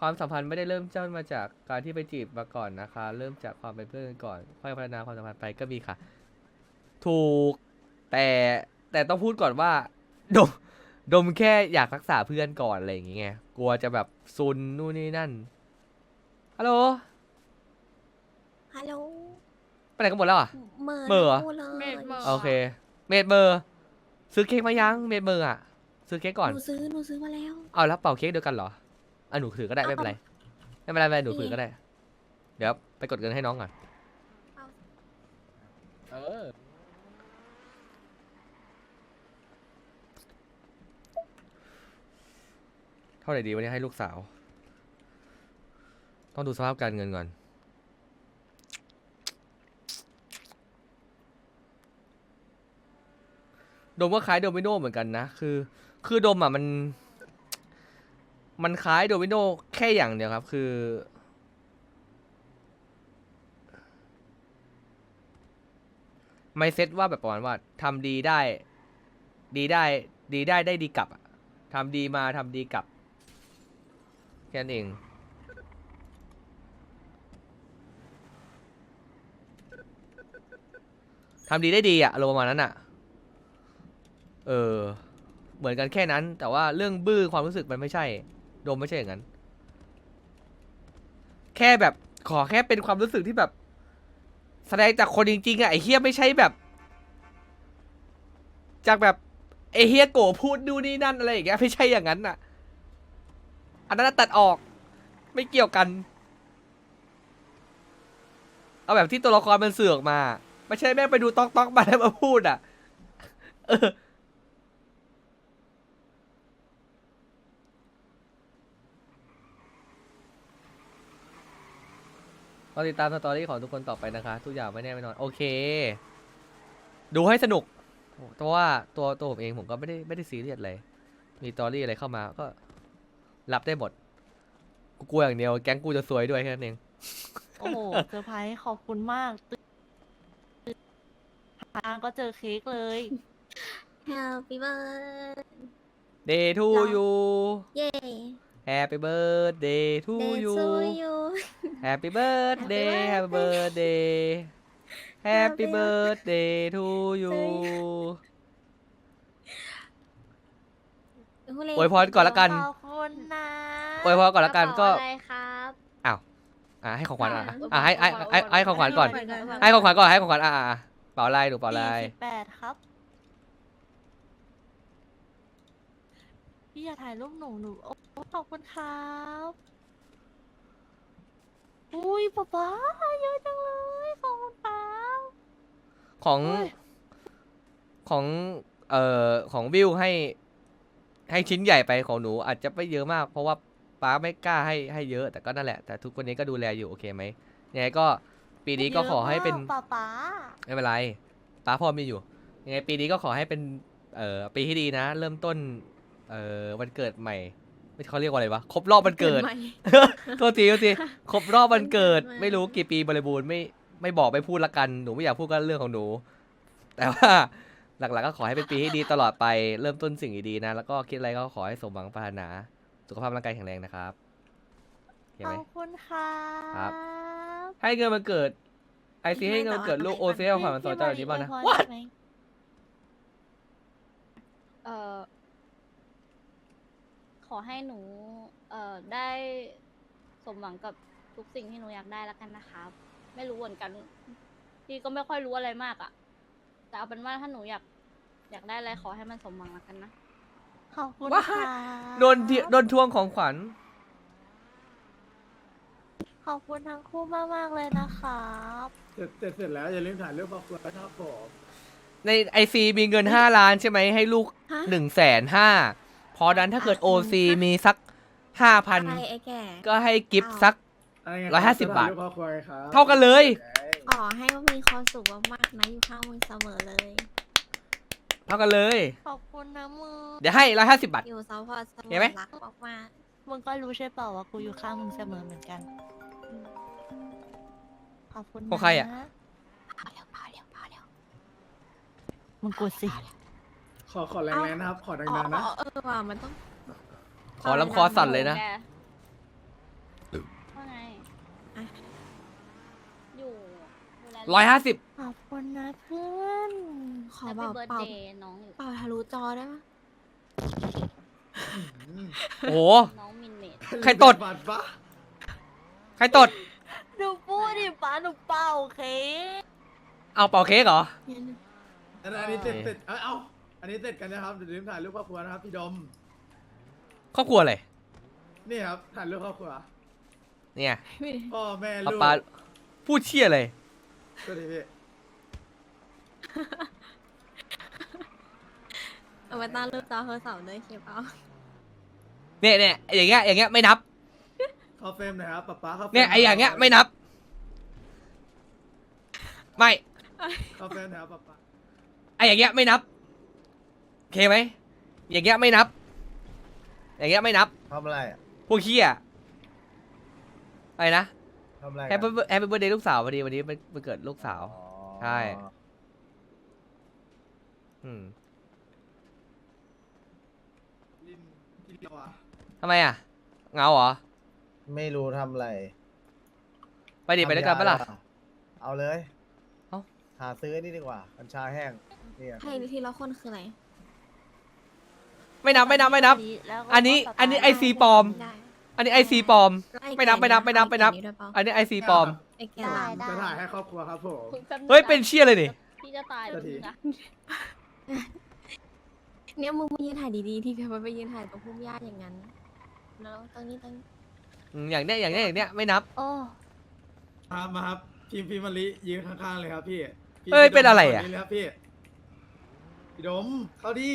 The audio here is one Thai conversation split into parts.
ความสัมพันธ์ไม่ได้เริ่มต้นมาจากการที่ไปจีบมาก่อนนะคะ เริ่มจากความเป็นเพื่อนกันก่อน ค่อยพัฒนาความสัมพันธ์ไปก็มีค่ะ ถูกแต่แต่ต้องพูดก่อนว่า ดม ดมแค่อยากรักษาเพื่อนก่อนอะไรอย่างเงี้ยกลัวจะแบบซุนนู่นนี่นั่นฮัลโหลฮัลโหลไปไหนกันหมดแล้วอะ เมอร์เมอร์เหรอ ทั้งคู่เลยเมดเมอร์ โอเค เมดเบอร์ ซื้อเค้กมายังเมดเบอร์อะ ซื้อเค้กก่อนหนูซื้อหนูซื้อมาแล้ว เอาแล้วเป่าเค้กเดียวกันเหรอ อะหนูถือก็ได้ไม่เป็นไรไม่เป็นไรไม่เป็นไรหนูถือก็ได้ เดี๋ยวไปกดเงินให้น้องก่อนเออเท่าไหร่ดีวันนี้ให้ลูกสาว ต้องดูสภาพการเงินก่อนโดมก็คล้ายโดมิโนเหมือนกันนะ คือ คือโดมอะมัน มันคล้ายโดมิโนแค่อย่างเดียวครับ คือ ไม่เซตว่าแบบประมาณว่าทำดีได้ ดีได้ ดีได้ได้ดีกลับอะทำดีมาทำดีกลับ แค่นั้นเองทำดีได้ดีอะอารมณ์ประมาณนั้นอะเออ เหมือนกันแค่นั้น แต่ว่าเรื่องบื้อความรู้สึกมันไม่ใช่ โดมไม่ใช่อย่างนั้น แค่แบบขอแค่เป็นความรู้สึกที่แบบ แสดงจากคนจริงๆอะไอเฮียไม่ใช่แบบ จากแบบไอเฮียโกพูดดูนี่นั่นอะไรอย่างเงี้ยไม่ใช่อย่างนั้นอะอันนั้นตัดออก ไม่เกี่ยวกัน เอาแบบที่ตัวละครมันเสือกมา ไม่ใช่แม่งไปดูต๊อกต๊อกมาแล้วมาพูดอะเออ อติดตามสตอรี่ของทุกคนต่อไปนะคะ ทุกอย่างไม่แน่ไม่นอน โอเค ดูให้สนุกเพราะว่าตัวตัวผมเองผมก็ไม่ได้ไม่ได้ซีเรียสเลย มีสตอรี่อะไรเข้ามาก็ รับได้หมด กูกลัวอย่างเดียวแก๊งกูจะซวยด้วยแค่นั้นเองโอ้โหเซอร์ไพรส์ขอบคุณมากตื่นมาก็เจอเค้กเลย Happy birthday Day to เหรอ you Happy Happy birthday to you to you Happy birthday Happy birthday Happy Happy birthday to you อวยพรก่อนละกันขอบคุณนะอวยพรก่อนละกันก็อะไรครับอะให้ของขวัญอะอะอะให้ให้ให้ให้ของขวัญก่อนอวยพรก่อน ให้ของขวัญก่อนให้ของขวัญอะอะอะเป่าอะไรหนูเป่าอะไรสี่สิบแปดครับ พี่อย่าถ่ายรูปหนูหนูโอ้ขอบคุณครับอุ้ยป๊าป๊าเยอะจังเลยขอบคุณป๊าของโอ้ยของเอ่อของวิวให้ ให้ชิ้นใหญ่ไปของหนูอาจจะไม่เยอะมาก เพราะว่าป้าไม่กล้าให้ให้เยอะแต่ก็นั่นแหละแต่ทุกคนนี้ก็ดูแลอยู่โอเคไหมยังไงก็ปีนี้ก็ขอให้เป็นยอะมากป๊าป๊าไม่เป็นไรป้าพอมีอยู่ยังไงปีนี้ก็ขอให้เป็นเอ่อปีที่ดีนะ เริ่มต้น เอ่อวันเกิดใหม่ ไม่เขาเรียกว่าอะไรวะครบรอบวันเกิด ใหม่ โทษทีโทษทีครบรอบวันเกิดเกิดมาไม่รู้กี่ปีบริบูรณ์ไม่ไม่บอกไม่พูดละกันหนูไม่อยากพูดก็เรื่องของหนู แต่ว่าหลักๆก็ขอให้เป็นปีที่ดีตลอดไปเริ่มต้นสิ่งดีๆนะ แล้วก็คิดอะไรก็ขอให้สมหวังปรารถนา สุขภาพร่างกายแข็งแรงนะครับเห็นขไหม อบคุณค่ะครับ ให้เงินมันเกิดไอซีให้เงินมันเกิดลูกโอเซลผ่านมันสอนเจ้าแบบนี้บ้างนะพี่วัดใช่ไหมเอ่อข อให้หนู เอ่อ ได้สมหวังกับทุกสิ่งที่หนูอยากได้แล้วกันนะครับ ไม่รู้เหมือนกันพี่ก็ไม่ค่อยรู้อะไรมากอะ่ะ แต่เอาเป็นว่าถ้าหนูอยาก อยากได้อะไรขอให้มันสมหวังแล้วกันนะ ขอบคุณว้า ค่ะโดนที่โดนทวงของขวัญ ขอบคุณทั้งคู่มากมากๆเลยนะครับ เสร็จเสร็จเสร็จแล้วอย่าลืมถ่ายรูปครอบครัวนะครับผม ในไอซีมีเงินห้าล้านใช่ไหมให้ลูกฮะ หนึ่งแสนห้าพ อดันถ้าเกิดโอซีมีสักห้าพันอะไรไอ้แก่ก็ให้กิฟต์สักอะไรไงร้อยห้าสิบบาทถ่ยรูปครอบครัวไงครับเท่ากันเลย ขอให้มีความสุขมากๆนะอยู่ข้างมึงเสมอเลย เท่ากันเลย ขอบคุณนะมึง เดี๋ยวให้ร้อยห้าสิบบาท อยู่ซัพพอร์ตเสมเห็นอไหมรักมากมึงก็รู้ใช่เปล่าว่ากูอยู่ข้างมึงเสมอเหมือนกัน ขอบคุณนของใครอะ ๆพอแล้วพอแล้วพอแล้วมึงกดสิ ขอขอแรงๆนะครับ ขอแรงๆนะเออว่ะมันต้องขอลำคอสั่นเลยนะร้อยห้าสิบขอบคุณนะเพื่อน ขอแฮเบเป่าเน้องเป่าทะลุจอได้ไหมโอ้โหใครตดใครตด หนูพูดดิป้าหนูเป่าเค้กเอาเป่าเค้กเหรอ อันนี้เสร็จเสร็จเออา อันนี้เสร็จกันนะครับเดี๋ยวลืมถ่ายรูปครอบครัวนะครับพี่ดม ครอบครัวอะไรนี่ครับถ่ายรูปครอบครัวเนี่ยพ่อแม่ป๊าลูกป๊าพูดเชี่ยเลยสวัสดีพี่เอาไว้ตั้งรูปจอโทรศัพท์ด้วยเคปเอาเนี่ยเนี่ยอย่างเงี้ยอย่างเงี้ยไม่นับเข้าเฟรมหนะครับป๊าป๊าเข้าฟรมเนี่ยไออย่างเงี้ยไม่นับ ไม่เข้าเฟรมหนะครับป๊าป๊าไออย่างเงี้ยไม่นับโอ เคไหมอย่างเงี้ยไม่นับ อย่างเงี้ยไม่นับ ทำอะไรอะพวกเขี้ยอะไรนะทำอะไรแฮปปี้แฮปปี้เบิร์ดเดย์ลูกสาวพอดีวันนี้มันมันเกิดลูกสาวอ๋อใช่ อืมลินกินเดียวอะทำไมอะเหงาเหรอ ไม่รู้ทำอะไรไปดิไปด้วยกันปะล่ะ ทำยาเอาเลยเอ้า หาซื้อไอ้นี่ดีกว่ากัญชาแห้งเนี่ยให้ทีละคนคืออะไร ไม่นับไม่นับไม่นับ แล้วก็อันนี้อันนี้ไอซีปลอม ได้อันนี้ไอซีปลอมแล้วอ้ไม่นับไม่นับไม่นับไม่นับอ้แก่ด้วยเปล่าอันนี้ไอซีปลอม ไอ้แกหลังจะถ่ายให้ครอบครัวครับผม คุณแป๊บงเฮ้ยะเป็นเชี่ยเลยนี่ พี่จะตายสวัสดีนะเนี่ยมึงมายืนถ่ายดีๆที่เพไปยืนถ่ายตรงพุ่มหญ้าอย่างนั้น แล้วตรงนี้ตรงนี้อืมอย่างเนี้ยอย่างเนี้ยอย่างเนี้ยไม่นับ โอ้มามาครับทีมพีมาริยืนข้างๆเลยครับพี่พี่เอ้ยพี่ดมเป็นอะไรอะ ข้านี่เลยครับพี่พี่ดมเข้าดี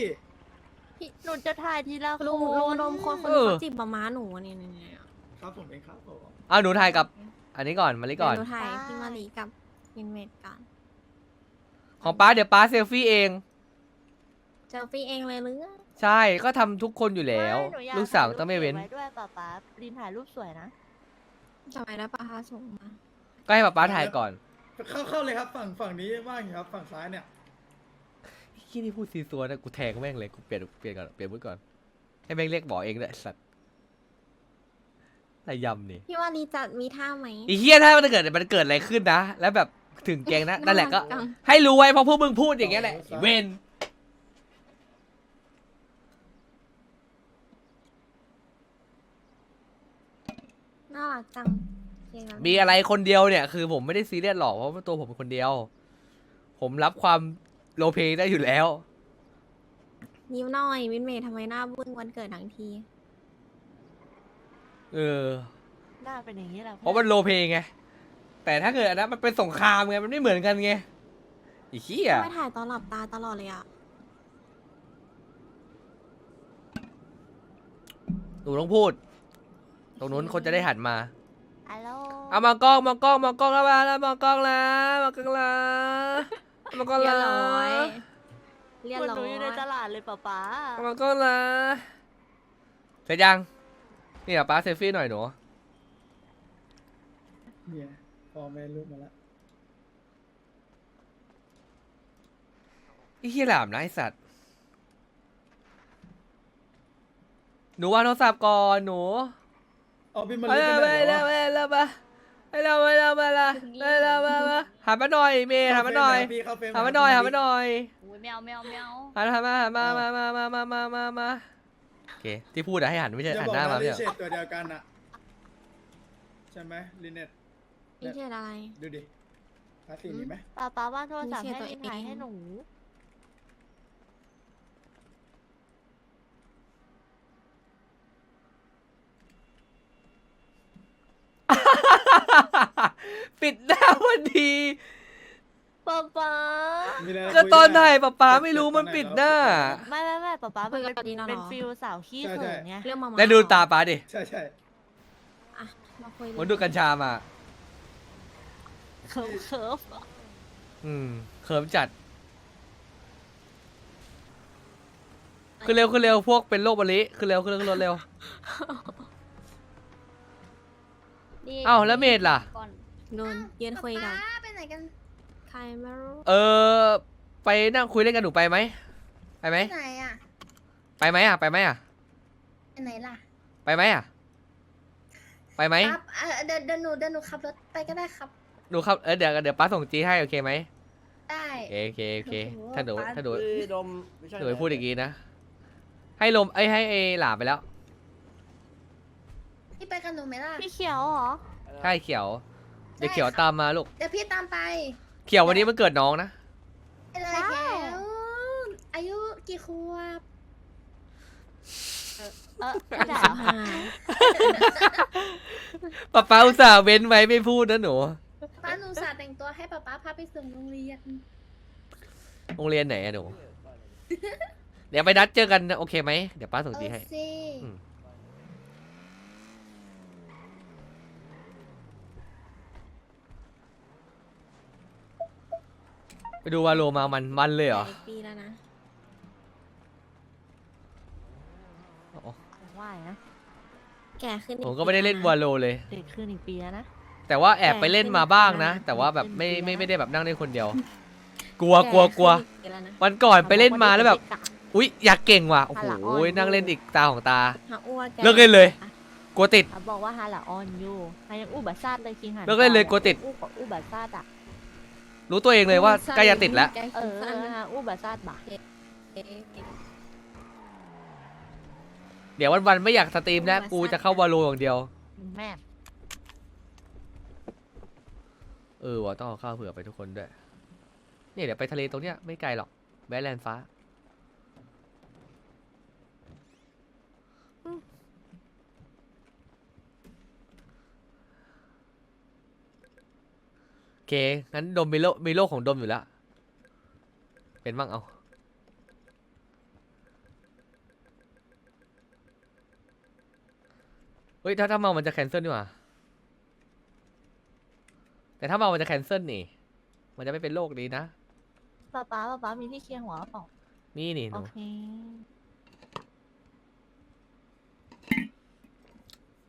พี่หนูจะถ่ายทีละคนลุงลุงนมคนคนเอที่อเขาจีบมาม้าหนูเนี่ยเนี่ยเนี่ยครับผมเองครับผมเอาหนูถ่ายกับ อันนี้ก่อนมาลิก่อน เดี๋ยวหนูถ่ายพี่มารีกับมินเมดก่อนของป้าเดี๋ยวป้าเซลฟี่เอง เจอฟี่เองเลยหรือใช่ก็ทำทุกคนอยู่แล้ว ไม่หนูอยลูกสาวต้องไม่เว้น ถ่ายรูปก็บไว้ด้วยป้าป๊าลินถ่ายรูปสวยนะ จำไว้ได้ปะคะส่งมาก็ให้ป้าป้าถ่ายก่อน เข้าเข้าเลยครับฝั่งฝั่งนี้ว่างอยู่ครับฝั่งซ้ายเนี่ย ที่นี่พูดซีซัวนะกูแทงแม่งเลยกูเปลี่ยนเปลี่ยนก่อนเปลี่ยนมือก่อนให้แม่งเรียกบอกเองเลยไอ้สัตว์อะไรยำนี่พี่ว่ารีจะมีท่าไหมไอีเฮียถ้ามันเกิดมันเกิดอะไรขึ้นนะ แล้วแบบถึงแกงนะนั่นแหละก็น่ารักจังให้รู้ไว้เพราะพวกมึงพูดอย่างเงี้ยแหละไอ้เวนน่ารักจังโอเคแล้วมีอะไรคนเดียวเนี่ย คือผมไม่ได้ซีเรียสหรอกเพราะว่าตัวผมเป็นคนเดียว ผมรับความ โลเพได้อยู่แล้ว ยิ้มหน่อย มินเมดทำไมหน้าบึ้งวันเกิดทั้งที เออ หน้าเป็นอย่างนี้แหละเพราะมันโลเพไง แต่ถ้าเกิดอันนั้นมันเป็นสงครามไง มันไม่เหมือนกันไงไอีเหี้ยไม่ถ่ายตอนหลับตาตลอดเลยอะหนูต้องพูด ตรงนู้นคนจะได้หันมา ฮัลโหลเอามากล้องมากล้องมากล้องแล้วมาแล้วมากล้องแล้วมากล้องแล้ว มากล้องเรียแล้บวร้อยเรียบเหมือนร้หนูอยอยู่ในตลาดเลยป้าป๊าเอามากล้องแล้วเสร็จยังนี่อะป้าเซลฟี่หน่อยหนูเนี่ยพ่อแม่ลูกมาแล้วไอ้เหี้ยหลามนะไอสัตว์หนูวางโทรศัพท์ก่อนหนูเอาพี่มาไปริแล้วไปไปไหนแล้ววะไปแล้วไปแล้วไปแล้วไปแล้วไปแล้วไปแล้ว หามาหน่อยเมย์หามาหน่อยหามาหน่อยหามาหน่อยอ้ยแมวแมวแมวหันมาหันมามามามามามามาโอเคที่พูดอะให้หันไม่ใช่หันหน้ามาเนี่ยตัวเดียวกันอะใช่ไหมลิเน็ตนี่ใช่อะไรดูดิพาสีนี้ไหมป้าป้าว่าโทรศัพท์ให้ถ่ายให้หนู ปิดหน้าวันดีป้าป๊ามีอะไรก็คุยตอนได้ถ่ายป๊าป๊าไม่รู้มันปิดหน้า ไม่ไม่ไม่ป้าป๊าคุมันยกัเป็นบดีนะเหรอเป็นฟิลสาวขี้เขินไงเรื่องมามาแล้วดูตาป๊าดิใช่ใช่อะมาคุยมันดูกัญชามา เคิร์ฟเคิร์ฟอืมเขิมจัดขึ้นเร็วขึ้นเร็วพวกเป็นโรคมะลิขึ้นเร็วขึ้นเร็วขึ้นรถเร็วนี่เอ้าแล้วเมดล่ะ ก่อน นูนยืนคุยกันไปไหนกันใครไม่รู้เออ ไปนั่งคุยเล่นกันหนูไปไหมไปไหมไหนอะไปไหมอะไปไหมอะไปไหนล่ะไปไหมอะไปไหมครับเอ่อเดี๋ยวเดี๋ยวหนูเดี๋ยวหนูขับรถไปก็ได้ครับ หนูครับเออเดี๋ยวเดี๋ยวป้าส่งจีให้โอเคไหมได้ โอเคโอเคโอเคโอ้โหถ้าหนูป๊า ถ้าหนูเอ้ยดมไม่ใช่หนูไปพูดอย่างงี้นะให้ลมไอ้ยให้ไอ้หลาไปแล้วพี่ไปกับหนูไหมล่ะพี่เขียวเหรอ ใช่เขียว เดี๋ยวเขียวตามมาลูก เดี๋ยวพี่ตามไปเขียววันนี้มันเกิดน้องนะ ไปเลยแก้วอายุกี่ขวบเออไม่ได้สิเหรบอห้าป้าป้าอุตส่าห์เว้นไว้ไม่พูดนะหนู ป้าหนูสาแต่งตัวให้ป๊าป๊าพาไปส่งโรงเรียนโรงเรียนไหนอะหนู เดี๋ยวไปนัดเจอกันนะโอเคไหม เดี๋ยวป้าส่งโอจีให้เคอืม ไปดูวาโลมามันมันเลยเหรอ หลายปีแล้วนะอ๋อว่านะ แก่ขึ้นอีผมก็ไม่ได้เล่นวาโลเลย เด็กขึ้นอีกปีแล้วนะ แต่ว่าแอบไปเล่นมาบ้างนะแก่ขึ้นแต่ว่าแบบไม่เป็นปีไม่แล้วไม่ได้แบบนั่งเล่นคนเดียว กลัวกลัวกลัวแขึ้นอีปีแล้วนะวันก่อนไปเล่นมาแล้วแบบเด็กอะอุ๊ยอยากเก่งว่ะ โอ้โหฮาละออนนั่งเล่นอีกตาของตา หาอ้วนแเลิกเล่นเลย กลัวติด เขาบอกว่าฮาละออนอยู่ฮายังอู้บัตซาดเลยคิงหันเลิกเล่นเลยกลัวติด อู้กับอู้บัตซาดอะ รู้ตัวเองเลยว่าใกล้จะติดแล้วใกล้เอขึ้นอสั้นนะฮะอู้บัตซาดบ่ะเดี๋ยววันๆไม่อยากสตรีมแล้วกูจะเข้าวาโลอย่างเดียว แม่เออว่ะต้องเอาข้าวเผื่อไปทุกคนด้วย เนี่ยเดี๋ยวไปทะเลตรงเนี้ยไม่ไกลหรอกแวะแลนด์ฟ้า เค งั้นดมมีโลมีโลกของดมอยู่แล้ว เป็นบ้างเอา เฮ้ย ถ้าถ้าเมา มันจะแคนเซิลดีกว่า แต่ถ้าเมา มันจะแคนเซิลนี่ มันจะไม่เป็นโรคนี้นะ ป๊าป๊าป๊าป๊ามีที่เคียงหัวเปล่านี่นี่หโอนู เค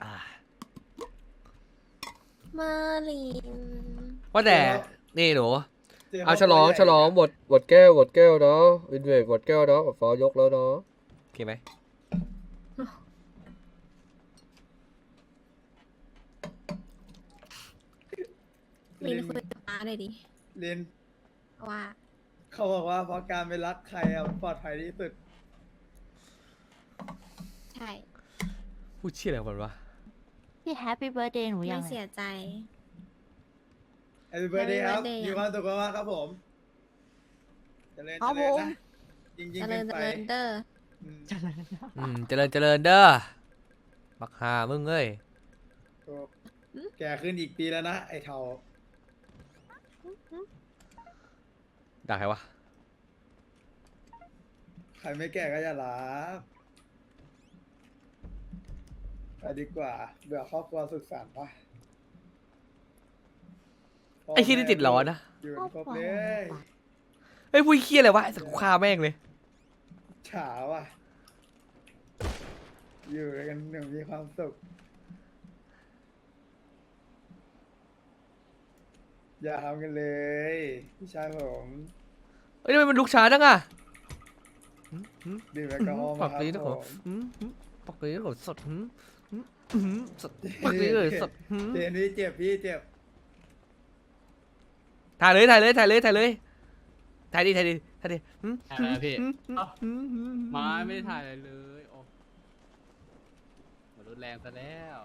อ่ามาลิน ว่าแต่นี่หนูจ๊เอาขฉลองตัวใหญ่ฉลองบทบทแก้วบทแก้วเนาะวินเวกบทแก้วเนาะฟ้ายกแล้วเนาะโอเคไหมลินคุยกับป้าเลยดิลินว่า เขาบอกว่าเพราะการไปรักใครอะปลอดภัยที่สุด ใช่พูดเชี่ยอะไรของมันวะพี่แฮปปี้เบิร์ดเดย์หนูยัไม่งเสียใจ Happy birthday ครับ birthday มีความสุขมากๆครับผมเจริญครัเจบริญผม นะยิงยิงเจๆริกัญนเจไปริญเด้ออืมอืมเจริญเจริญเด้อบักฮามึงเอ้ยถูกแก่ขึ้นอีกปีแล้วนะ ไอ้เทาด่าใครวะใครไม่แก่ก็อย่ารักไปดีกว่า เบื่อครอบครัวสุขสันต์ปะพ่ ไอ้ขี้ยนี่ติดร้อนนะ อยู่ครอบครบครัวเลของหนูยปะเฮ้ยพูดเคี้ยอะไรวะไอ้สักคาแม่งเลย ฉาว่ะ อยู่กันหนึ่งมีความสุข อย่าทำกันเลย พี่ชายผมเฮ้ยทำไมมันลุกช้าจังอะหืมหืมดื่มแอลกอฮอล์ปัมากครับนี้นะผผมมหืมหืมปักนี้ผมสดหืมหืมหืมสดปักนี้เลยสดหืมเจนพี่เจ็บพี่เจ็บ ถ่ายเลยถ่ายเลยถ่ายเลยถ่ายเลยถ่ายดิถ่ายดิถ่ายดิหืมถ่ายอะไรอะพี่ หืมหืมเอ้าหืมหืม ไมาไม่ได้ถ่ายอะไรเลย โอ้หมดรุนแรงซะแล้ว